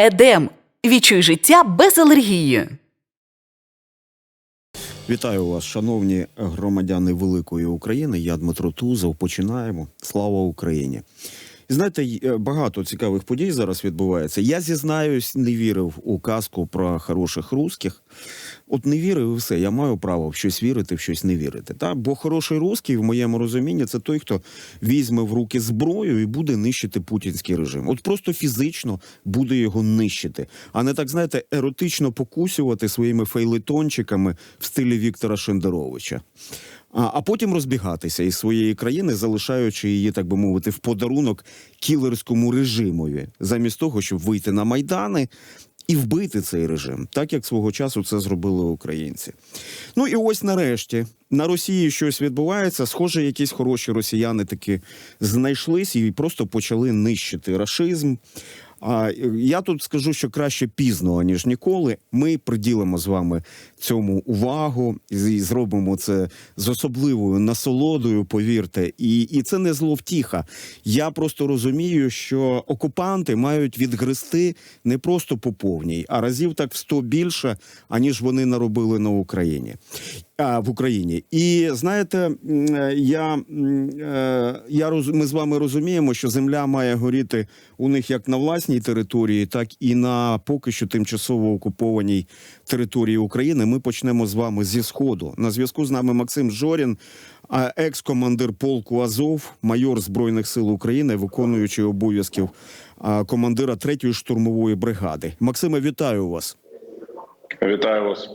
Едем. Відчуй життя без алергії. Вітаю вас, шановні громадяни великої України. Я Дмитро Тузов. Починаємо. Слава Україні! І знаєте, е, багато цікавих подій зараз відбувається. Я зізнаюсь, не вірив у казку про хороших русських. От не вірив і все. Я маю право в щось вірити, в щось не вірити. Та? Бо хороший русський, в моєму розумінні, це той, хто візьме в руки зброю і буде нищити путінський режим. От просто фізично буде його нищити, а не так знаєте, еротично покусювати своїми фейлетончиками в стилі Віктора Шендеровича. А, потім розбігатися із своєї країни, залишаючи її, так би мовити, в подарунок кілерському режимові, замість того, щоб вийти на майдани і вбити цей режим, так як свого часу це зробили українці. Ну і ось нарешті на Росії щось відбувається. Схоже, якісь хороші росіяни таки знайшлись і просто почали нищити рашизм. А я тут скажу, що краще пізно аніж ніколи. Ми приділимо з вами цьому увагу і зробимо це з особливою насолодою. Повірте, і, і це не зловтіха. Я просто розумію, що окупанти мають відгрести не просто по повній, а разів так в сто більше, аніж вони наробили на Україні. В Україні, і знаєте, е, я, е, я ми з вами розуміємо, що земля має горіти у них як на власній території, так і на поки що тимчасово окупованій території України. Ми почнемо з вами зі сходу. На зв'язку з нами Максим Жорін, екс-командир полку Азов, майор збройних сил України, виконуючий обов'язків командира 3-ї штурмової бригади. Максиме, вітаю вас. Вітаю вас.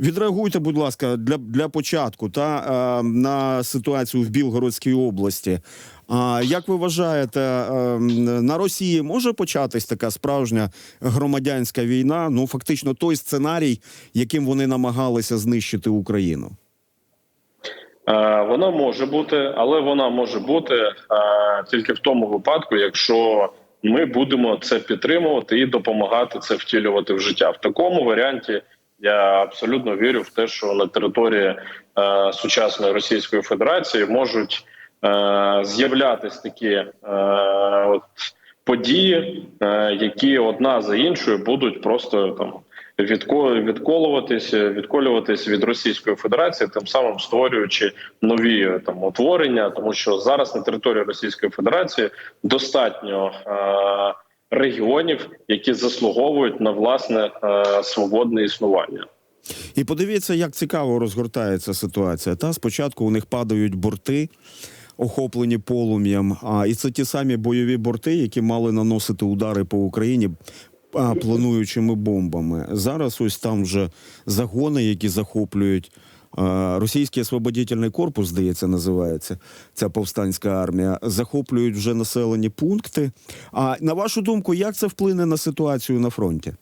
Відреагуйте, будь ласка, для, для початку та е, на ситуацію в Білгородській області. А як ви вважаєте, е, на Росії може початись така справжня громадянська війна? Ну фактично, той сценарій, яким вони намагалися знищити Україну? Е, Вона може бути, але вона може бути тільки в тому випадку, якщо ми будемо це підтримувати і допомагати це втілювати в життя. В такому варіанті я абсолютно вірю в те, що на території е, сучасної Російської Федерації можуть е, з'являтись такі е, от події, е, які одна за іншою будуть просто там відколюватись від Російської Федерації, тим самим створюючи нові там утворення, тому що зараз на території Російської Федерації достатньо е, регіонів, які заслуговують на власне е, свободне існування. І подивіться, як цікаво розгортається ситуація. Та спочатку у них падають борти, охоплені полум'ям. А і це ті самі бойові борти, які мали наносити удари по Україні. Плануючими бомбами зараз ось там вже загони, які захоплюють російський освободительний корпус, здається, називається ця повстанська армія. Захоплюють вже населені пункти. А на вашу думку, як це вплине на ситуацію на фронті?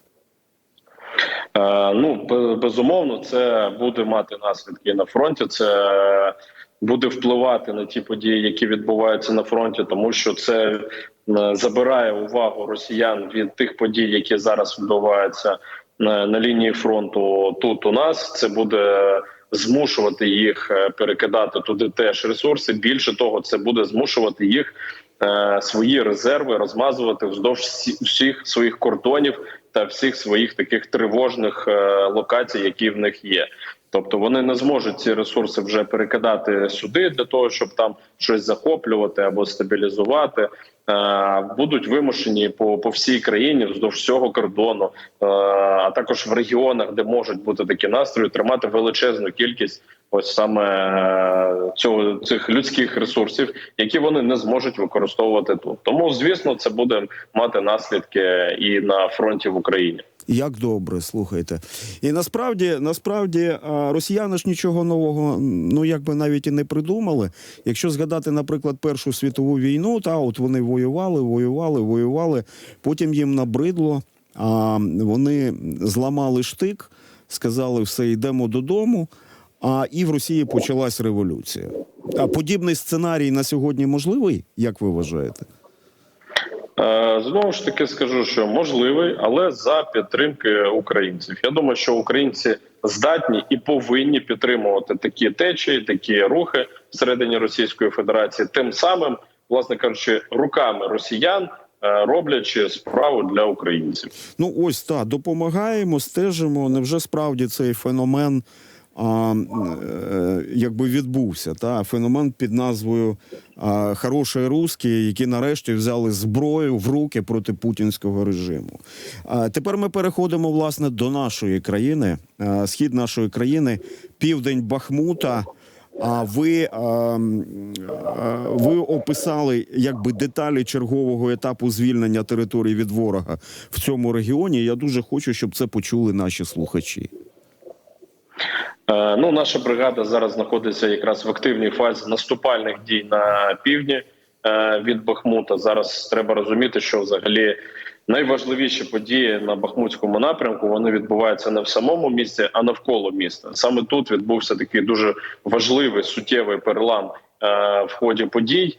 Е, Ну безумовно, це буде мати наслідки на фронті. Це буде впливати на ті події, які відбуваються на фронті, тому що це е, забирає увагу росіян від тих подій, які зараз відбуваються на, на лінії фронту. Тут у нас це буде змушувати їх е, перекидати туди теж ресурси. Більше того, це буде змушувати їх е, свої резерви розмазувати вздовж всіх своїх кордонів та всіх своїх таких тривожних е, локацій, які в них є. Тобто вони не зможуть ці ресурси вже перекидати сюди для того, щоб там щось захоплювати або стабілізувати. Е, Будуть вимушені по, по всій країні вздовж всього кордону, е, а також в регіонах, де можуть бути такі настрої, тримати величезну кількість ось саме е, цього цих людських ресурсів, які вони не зможуть використовувати тут. Тому, звісно, це буде мати наслідки і на фронті в Україні. Як добре, слухайте. І насправді, насправді, росіяни ж нічого нового, ну якби навіть і не придумали. Якщо згадати, наприклад, Першу світову війну, та от вони воювали, воювали, воювали. Потім їм набридло, а вони зламали штик, сказали, все, йдемо додому. А і в Росії почалась революція. А подібний сценарій на сьогодні можливий, як ви вважаєте? Е, Знову ж таки скажу, що можливий, але за підтримки українців. Я думаю, що українці здатні і повинні підтримувати такі течії, такі рухи всередині Російської Федерації. Тим самим, власне кажучи, руками росіян е, роблячи справу для українців. Ну ось так, допомагаємо, стежимо. Невже справді цей феномен а, е, якби відбувся? Та феномен під назвою а, Хороший русські, які нарешті взяли зброю в руки проти путінського режиму. А, тепер ми переходимо власне до нашої країни, схід нашої країни, південь Бахмута. А ви, ви описали якби деталі чергового етапу звільнення території від ворога в цьому регіоні. Я дуже хочу, щоб це почули наші слухачі. Е, Ну, наша бригада зараз знаходиться якраз в активній фазі наступальних дій на півдні е, від Бахмута. Зараз треба розуміти, що взагалі найважливіші події на Бахмутському напрямку вони відбуваються не в самому місті, а навколо міста. Саме тут відбувся такий дуже важливий суттєвий перелам е, в ході подій.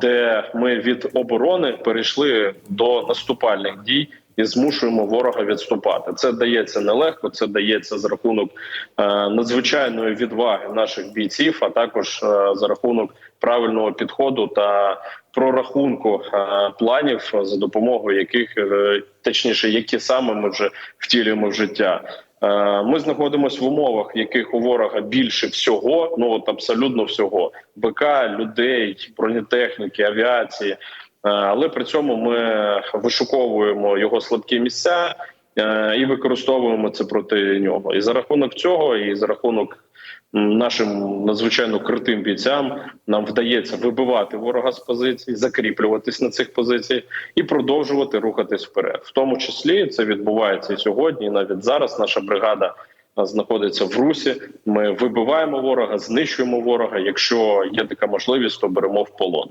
Де ми від оборони перейшли до наступальних дій і змушуємо ворога відступати. Це дається нелегко. Це дається за рахунок е, надзвичайної відваги наших бійців, а також е, за рахунок правильного підходу та прорахунку е, планів, за допомогою яких точніше, які саме ми вже втілюємо в життя. Ми знаходимося в умовах, яких у ворога більше всього, ну от абсолютно всього: БК, людей, бронетехніки, авіації. Е, Але при цьому ми вишуковуємо його слабкі місця е, і використовуємо це проти нього. І за рахунок цього, і за рахунок нашим надзвичайно крутим бійцям, нам вдається вибивати ворога з позицій, закріплюватись на цих позиціях і продовжувати рухатись вперед. В тому числі це відбувається і сьогодні. І навіть зараз наша бригада знаходиться в русі. Ми вибиваємо ворога, знищуємо ворога. Якщо є така можливість, то беремо в полон.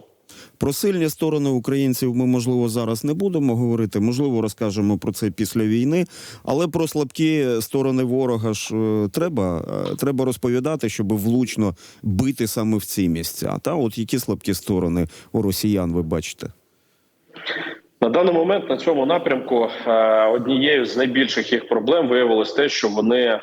Про сильні сторони українців ми можливо зараз не будемо говорити. Можливо, розкажемо про це після війни. Але про слабкі сторони ворога ж е, треба, е, треба розповідати, щоб влучно бити саме в ці місця. Та от які слабкі сторони у росіян ви бачите? На даний момент на цьому напрямку е, однією з найбільших їх проблем виявилось те, що вони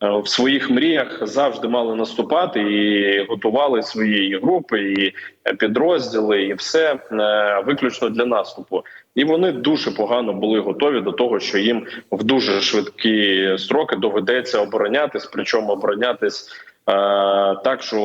в своїх мріях завжди мали наступати і готували свої групи, і підрозділи, і все е, виключно для наступу. І вони дуже погано були готові до того, що їм в дуже швидкі строки доведеться оборонятись, причому оборонятись е, так, що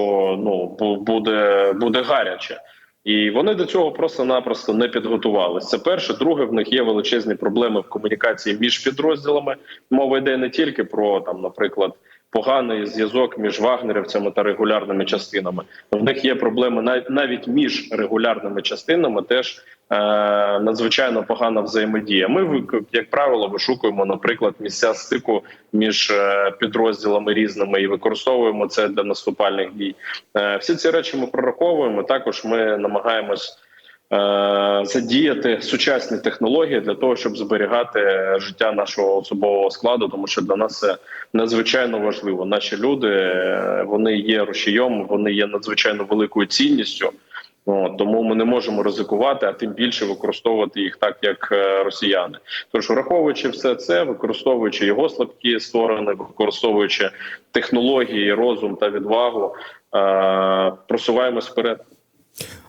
ну буде, буде гаряче. І вони до цього просто-напросто не підготувалися. Це перше. Друге, в них є величезні проблеми в комунікації між підрозділами. Мова йде не тільки про там, наприклад, поганий зв'язок між вагнерівцями та регулярними частинами. В них є проблеми нав- навіть між регулярними частинами. Теж е, надзвичайно погана взаємодія. Ми як правило вишукуємо, наприклад, місця стику між е, підрозділами різними і використовуємо це для наступальних дій. Е, Всі ці речі ми прораховуємо. Також ми намагаємось задіяти сучасні технології для того, щоб зберігати життя нашого особового складу, тому що для нас це надзвичайно важливо. Наші люди е, вони є рушієм, вони є надзвичайно великою цінністю. От, тому ми не можемо ризикувати, а тим більше використовувати їх так, як е, росіяни. Тож, враховуючи все це, використовуючи його слабкі сторони, використовуючи технології, розум та відвагу, е, просуваємось вперед.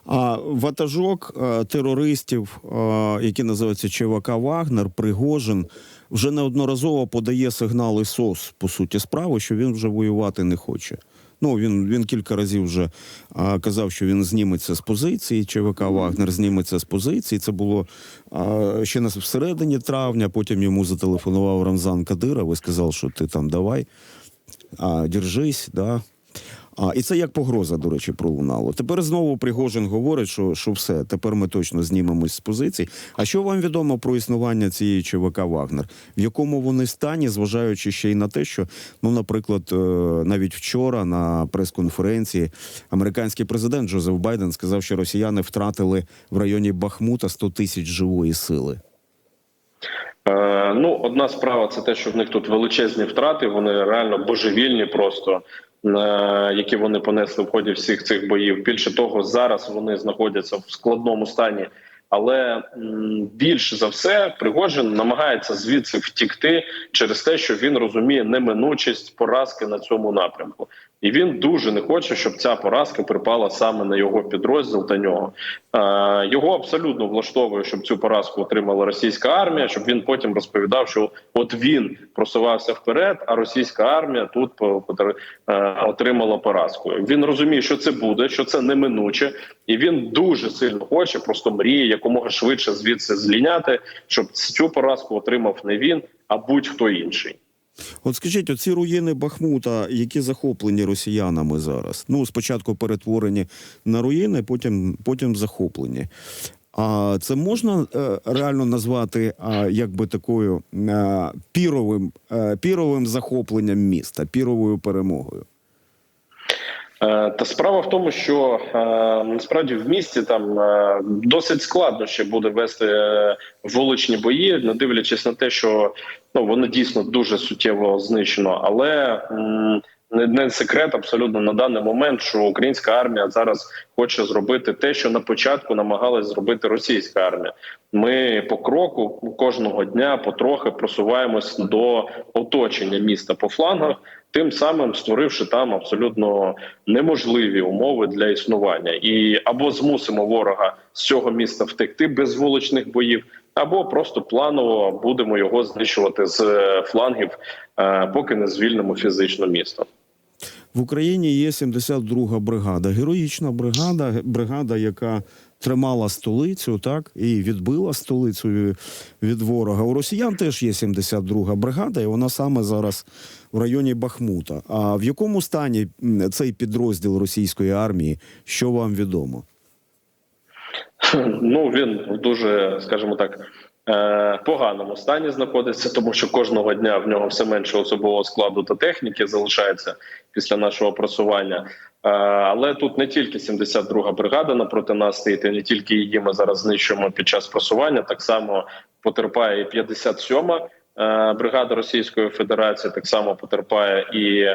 А ватажок е, терористів, е, які називаються ЧВК Вагнер, Пригожин, вже неодноразово подає сигнали СОС по суті справи, що він вже воювати не хоче. Ну він, він кілька разів вже а, казав, що він зніметься з позиції. ЧВК Вагнер зніметься з позиції. Це було а, ще на всередині травня. Потім йому зателефонував Рамзан Кадиров і сказав, що ти там давай, а, держись, да. А, і це як погроза, до речі, пролунало. Тепер знову Пригожин говорить, що, що все, тепер ми точно знімемось з позицій. А що вам відомо про існування цієї ЧВК Вагнер? В якому вони стані, зважаючи ще й на те, що, ну, наприклад, е, навіть вчора на прес-конференції американський президент Джозеф Байден сказав, що росіяни втратили в районі Бахмута 100 тисяч живої сили. Е, ну, одна справа це те, що в них тут величезні втрати. Вони реально божевільні, просто які вони понесли в ході всіх цих боїв. Більше того, зараз вони знаходяться в складному стані. Але більше за все Пригожин намагається звідси втікти через те, що він розуміє неминучість поразки на цьому напрямку. І він дуже не хоче, щоб ця поразка припала саме на його підрозділ та нього. Е, його абсолютно влаштовує, щоб цю поразку отримала російська армія, щоб він потім розповідав, що от він просувався вперед, а російська армія тут е, отримала поразку. Він розуміє, що це буде, що це неминуче, і він дуже сильно хоче, просто мріє якомога швидше звідси зліняти, щоб цю поразку отримав не він, а будь-хто інший. От скажіть, оці руїни Бахмута, які захоплені росіянами зараз? Ну, спочатку перетворені на руїни, потім, потім захоплені. А це можна е, реально назвати якби такою е, піровим, е, піровим захопленням міста, піровою перемогою? Е, Та справа в тому, що е, насправді в місті там е, досить складно ще буде вести вуличні бої, не дивлячись на те, що ну вони дійсно дуже суттєво знищено. Але не, секрет абсолютно на даний момент, що українська армія зараз хоче зробити те, що на початку намагалась зробити російська армія. Ми по кроку кожного дня потрохи просуваємось до оточення міста по флангах, тим самим створивши там абсолютно неможливі умови для існування, і або змусимо ворога з цього міста втекти без вуличних боїв, або просто планово будемо його знищувати з е, флангів, е, поки не звільнимо фізично місто. В Україні є 72-га бригада, героїчна бригада, бригада, яка тримала столицю, так і відбила столицю від ворога. У росіян теж є 72-га бригада, і вона саме зараз в районі Бахмута. А в якому стані цей підрозділ російської армії? Що вам відомо? Ну він в дуже, скажімо так, е, поганому стані знаходиться, тому що кожного дня в нього все менше особового складу та техніки залишається після нашого просування. Е, Але тут не тільки 72-га бригада напроти нас стоїть, і не тільки її ми зараз знищуємо під час просування. Так само потерпає і 57-ма е, бригада Російської Федерації. Так само потерпає і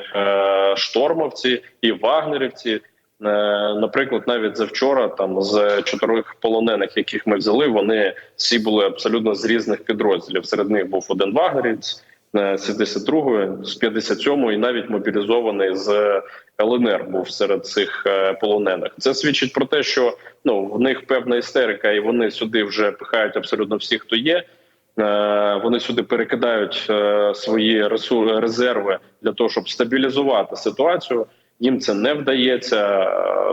штормовці, і вагнерівці. Е, Наприклад, навіть завчора, там з чотирьох полонених, яких ми взяли, вони всі були абсолютно з різних підрозділів. Серед них був один вагнерівець е, з 72-ї, з 57-ї, і навіть мобілізований з ЛНР був серед цих е, полонених. Це свідчить про те, що ну в них певна істерика, і вони сюди вже пихають абсолютно всіх, хто є. Вони сюди перекидають свої резерви для того, щоб стабілізувати ситуацію. Їм це не вдається.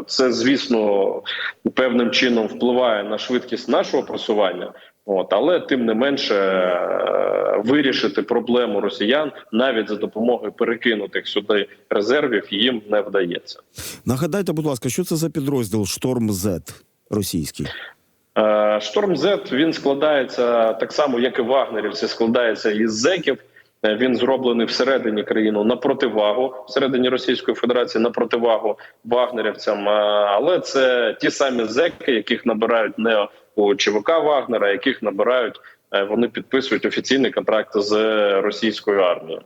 Це, звісно, певним чином впливає на швидкість нашого просування. От, але тим не менше е, вирішити проблему росіян навіть за допомогою перекинутих сюди резервів їм не вдається. Нагадайте, будь ласка, що це за підрозділ Шторм З російський? Е, Шторм Z він складається так само, як і вагнерівці, складається із зеків. Е, Він зроблений всередині країни на противагу всередині Російської Федерації на противагу вагнерівцям. Е, Але це ті самі зеки, яких набирають не у ЧВК Вагнера, яких набирають е, вони підписують офіційний контракт з російською армією.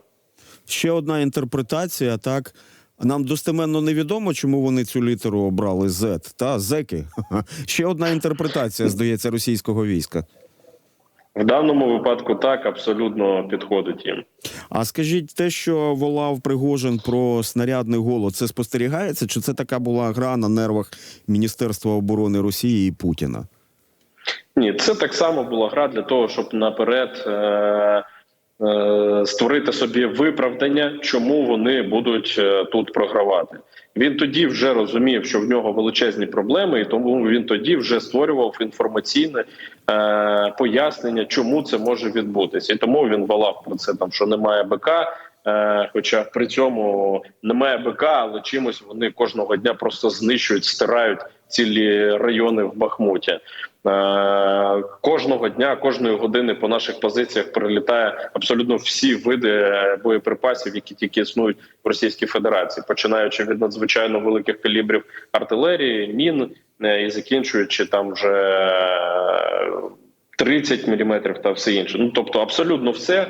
Ще одна інтерпретація, так. Нам достеменно невідомо, чому вони цю літеру обрали Z, та зеки. Ще одна інтерпретація, здається, російського війська. В даному випадку так абсолютно підходить їм. А скажіть, те, що волав Пригожин про снарядний голод, це спостерігається? Чи це така була гра на нервах Міністерства оборони Росії і Путіна? Ні, це так само була гра для того, щоб наперед е, створити собі виправдання, чому вони будуть е, тут програвати. Він тоді вже розумів, що в нього величезні проблеми, і тому він тоді вже створював інформаційне е, пояснення, чому це може відбутися. І тому він волав про це там, що немає БК. Е, хоча при цьому немає БК, але чимось вони кожного дня просто знищують, стирають цілі райони в Бахмуті. Е, Кожного дня, кожної години по наших позиціях прилітає абсолютно всі види боєприпасів, які тільки існують в Російській Федерації, починаючи від надзвичайно великих калібрів артилерії, мін е, і закінчуючи там вже 30 міліметрів та все інше. Ну тобто, абсолютно все е,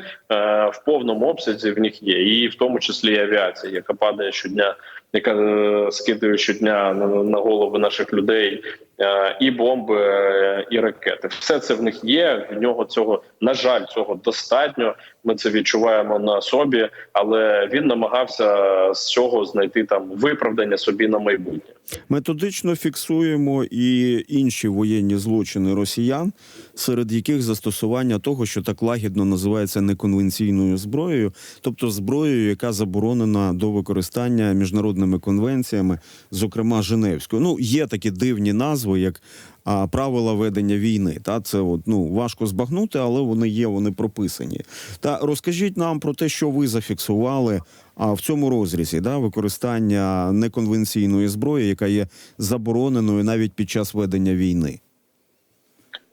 в повному обсязі в них є, і в тому числі і авіація, яка падає щодня яка е, скидає щодня на, голови наших людей. е, І бомби, е, і ракети, все це в них є. В нього цього на жаль, цього достатньо. Ми це відчуваємо на собі, але він намагався з цього знайти там виправдання собі на майбутнє. Методично фіксуємо і інші воєнні злочини росіян, серед яких застосування того, що так лагідно називається неконвенційною зброєю, тобто зброєю, яка заборонена до використання міжнародними конвенціями, зокрема Женевською. Ну є такі дивні назви, як а, правила ведення війни. Та це от ну важко збагнути, але вони є, вони прописані. Та розкажіть нам про те, що ви зафіксували. А в цьому розрізі да, використання неконвенційної зброї, яка є забороненою навіть під час ведення війни.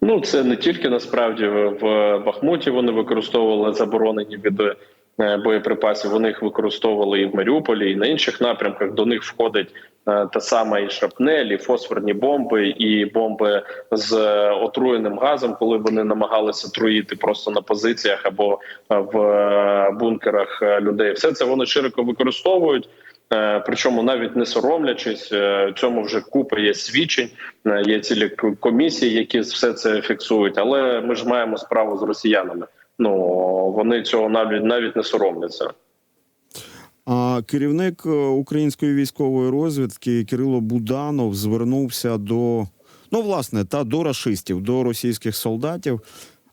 Ну це не тільки насправді в Бахмуті вони використовували заборонені е, боєприпасів. Вони їх використовували і в Маріуполі, і на інших напрямках. До них входить е, та сама і шрапнель, і фосфорні бомби, і бомби з е, отруєним газом, коли вони намагалися труїти просто на позиціях або е, в е, бункерах е, людей. Все це вони широко використовують. Е, Причому навіть не соромлячись, е, цьому вже купа є свідчень, е, є цілі комісії, які все це фіксують. Але ми ж маємо справу з росіянами. Ну вони цього навіть навіть не соромляться. А керівник е, української військової розвідки Кирило Буданов звернувся до ну, власне, та до рашистів, до російських солдатів.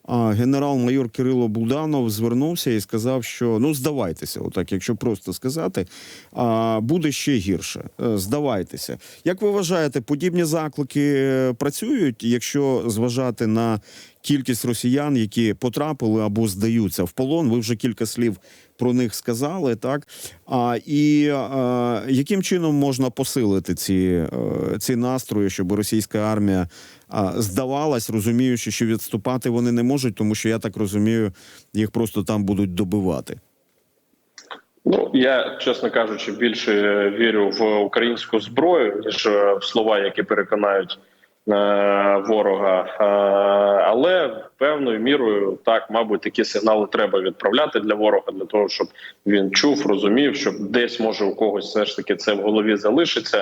А генерал-майор Кирило Буданов звернувся і сказав, що ну здавайтеся, отак, якщо просто сказати, а, буде ще гірше. Е, Здавайтеся. Як ви вважаєте, подібні заклики е, працюють, якщо зважати на кількість росіян, які потрапили або здаються в полон? Ви вже кілька слів про них сказали, так? А і а, яким чином можна посилити ці, е, ці настрої, щоб російська армія а, здавалась, розуміючи, що відступати вони не можуть, тому що я так розумію, їх просто там будуть добивати. Ну я чесно кажучи, більше вірю в українську зброю ніж е, в слова, які переконають е, ворога. Е, але певною мірою так, мабуть, такі сигнали треба відправляти для ворога для того, щоб він чув, розумів, що десь може у когось все ж таки це в голові залишиться.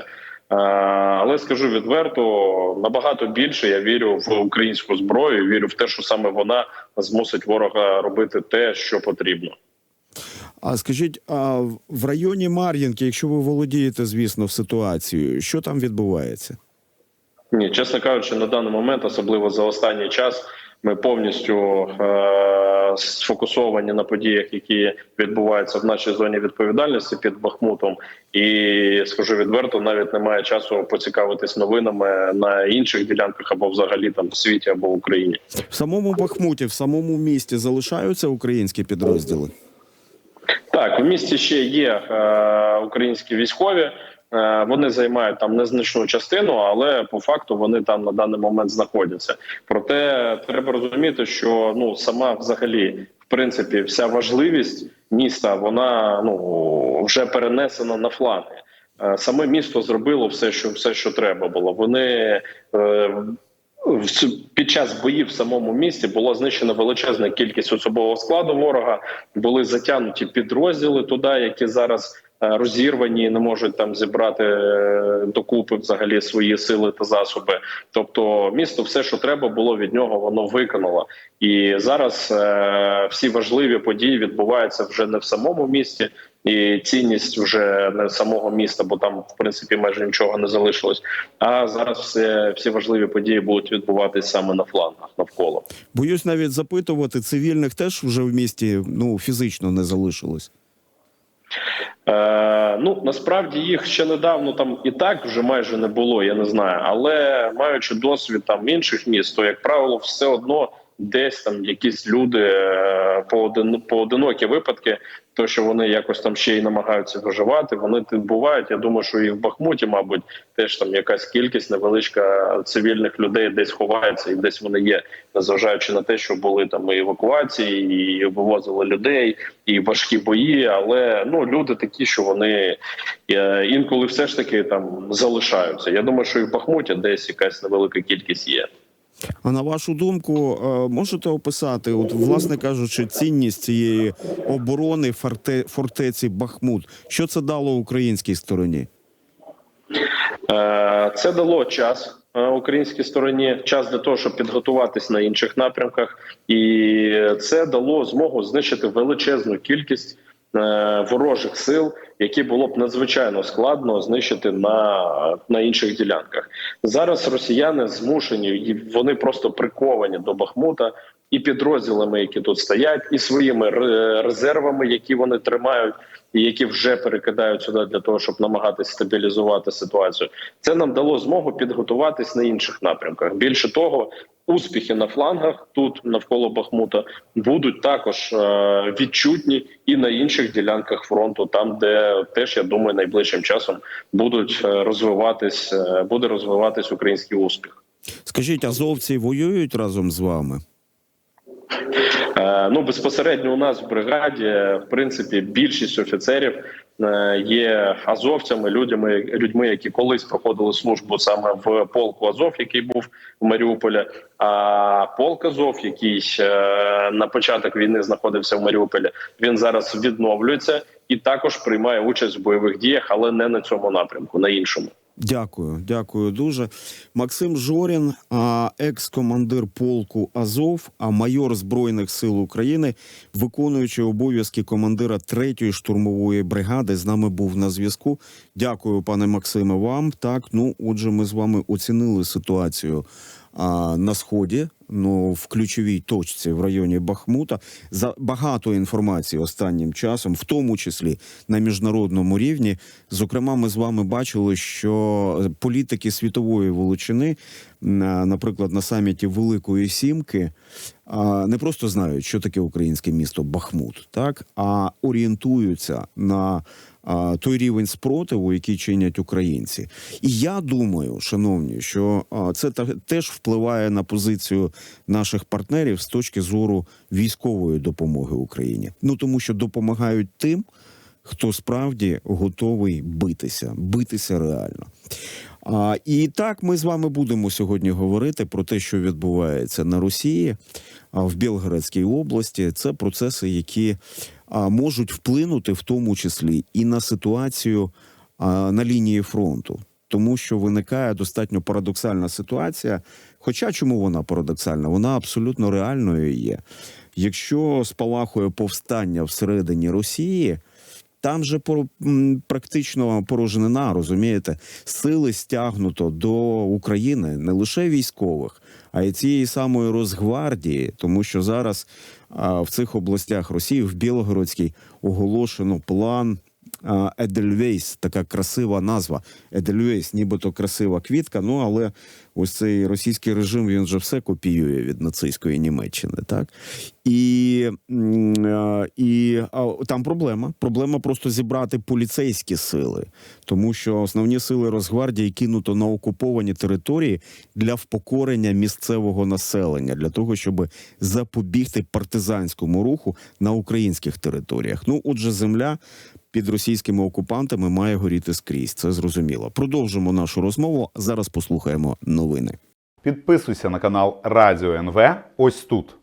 Е, Але скажу відверто, набагато більше я вірю в українську зброю. Вірю в те, що саме вона змусить ворога робити те, що потрібно. А скажіть, а в- районі Мар'їнки, якщо ви володієте, звісно, в ситуацією, що там відбувається? Ні, чесно кажучи, на даний момент, особливо за останній час, ми повністю е- сфокусовані на подіях, які відбуваються в нашій зоні відповідальності під Бахмутом. І скажу відверто, навіть немає часу поцікавитись новинами на інших ділянках або взагалі там в світі або в Україні. В самому Бахмуті, в самому місті залишаються українські підрозділи? Так, у місті ще є е, українські військові. Е, вони займають там незначну частину, але по факту вони там на даний момент знаходяться. Проте треба розуміти, що ну сама взагалі, в принципі, вся важливість міста вона ну вже перенесена на фланги. Е, Саме місто зробило все, що все, що треба було. Вони е, під час боїв в самому місті було знищено величезна кількість особового складу ворога. Були затягнуті підрозділи туди, які зараз розірвані, не можуть там зібрати е, докупи взагалі свої сили та засоби. Тобто, місто все, що треба було від нього, воно виконало. І зараз е, всі важливі події відбуваються вже не в самому місті. І цінність вже не самого міста, бо там в принципі майже нічого не залишилось. А зараз все, всі важливі події будуть відбуватись саме на флангах навколо. Боюсь навіть запитувати, цивільних теж вже в місті ну, фізично не залишилось. Е, ну насправді їх ще недавно там і так вже майже не було. Я не знаю, але маючи досвід там інших міст, то як правило, все одно десь там якісь люди е, поодин, поодинокі випадки, то що вони якось там ще й намагаються виживати. Вони тут бувають. Я думаю, що і в Бахмуті, мабуть, теж там якась кількість невеличка цивільних людей десь ховається, і десь вони є, незважаючи на те, що були там і евакуації, і вивозили людей, і важкі бої. Але ну люди такі, що вони е, інколи все ж таки там залишаються. Я думаю, що і в Бахмуті десь якась невелика кількість є. А на вашу думку, е, можете описати, от, власне кажучи, цінність цієї оборони фортеці Бахмут? Що це дало українській стороні? Е, Це дало час е, українській стороні, час для того, щоб підготуватись на інших напрямках, і це дало змогу знищити величезну кількість ворожих сил, які було б надзвичайно складно знищити на, на інших ділянках. Зараз росіяни змушені, вони просто приковані до Бахмута. І підрозділами, які тут стоять, і своїми резервами, які вони тримають, і які вже перекидають сюди для того, щоб намагатися стабілізувати ситуацію. Це нам дало змогу підготуватись на інших напрямках. Більше того, успіхи на флангах тут навколо Бахмута будуть також е, відчутні і на інших ділянках фронту, там де теж я думаю, найближчим часом будуть е, розвиватись, е, буде розвиватись український успіх. Скажіть, азовці воюють разом з вами? Е, Ну безпосередньо у нас в бригаді, в принципі, більшість офіцерів є азовцями, людьми, людьми, які колись проходили службу саме в полку Азов, який був в Маріуполі. А полк Азов, який е, на початок війни знаходився в Маріуполі, він зараз відновлюється і також приймає участь в бойових діях, але не на цьому напрямку, на іншому. Дякую, дякую дуже. Максим Жорін, екс-командир полку Азов, а майор Збройних сил України, виконуючий обов'язки командира 3-ї штурмової бригади, з нами був на зв'язку. Дякую, пане Максиме. Вам так. Ну, отже, ми з вами оцінили ситуацію а, на сході. Ну, в ключовій точці в районі Бахмута за багато інформації останнім часом, в тому числі на міжнародному рівні. Зокрема, ми з вами бачили, що політики світової величини, наприклад, на саміті Великої Сімки, не просто знають, що таке українське місто Бахмут, так а орієнтуються на той рівень спротиву, який чинять українці. І я думаю, шановні, що це теж впливає на позицію наших партнерів з точки зору військової допомоги Україні. Ну тому що допомагають тим, хто справді готовий битися, битися реально. А, і так ми з вами будемо сьогодні говорити про те, що відбувається на Росії в Білгородській області. Це процеси, які а, можуть вплинути в тому числі і на ситуацію а, на лінії фронту. Тому що виникає достатньо парадоксальна ситуація. Хоча чому вона парадоксальна? Вона абсолютно реальною є. Якщо спалахує повстання всередині Росії, там же практично порожнина, розумієте, сили стягнуто до України не лише військових, а й цієї самої Росгвардії, тому що зараз в цих областях Росії, в Білгородській, оголошено план. Едельвейс, така красива назва. Едельвейс, нібито красива квітка. Ну але ось цей російський режим він же все копіює від нацистської Німеччини, так і, і там проблема. Проблема просто зібрати поліцейські сили, тому що основні сили Росгвардії кинуто на окуповані території для впокорення місцевого населення, для того, щоб запобігти партизанському руху на українських територіях. Ну, отже, земля під російськими окупантами має горіти скрізь. Це зрозуміло. Продовжимо нашу розмову. Зараз послухаємо новини. Підписуйся на канал Радіо НВ ось тут.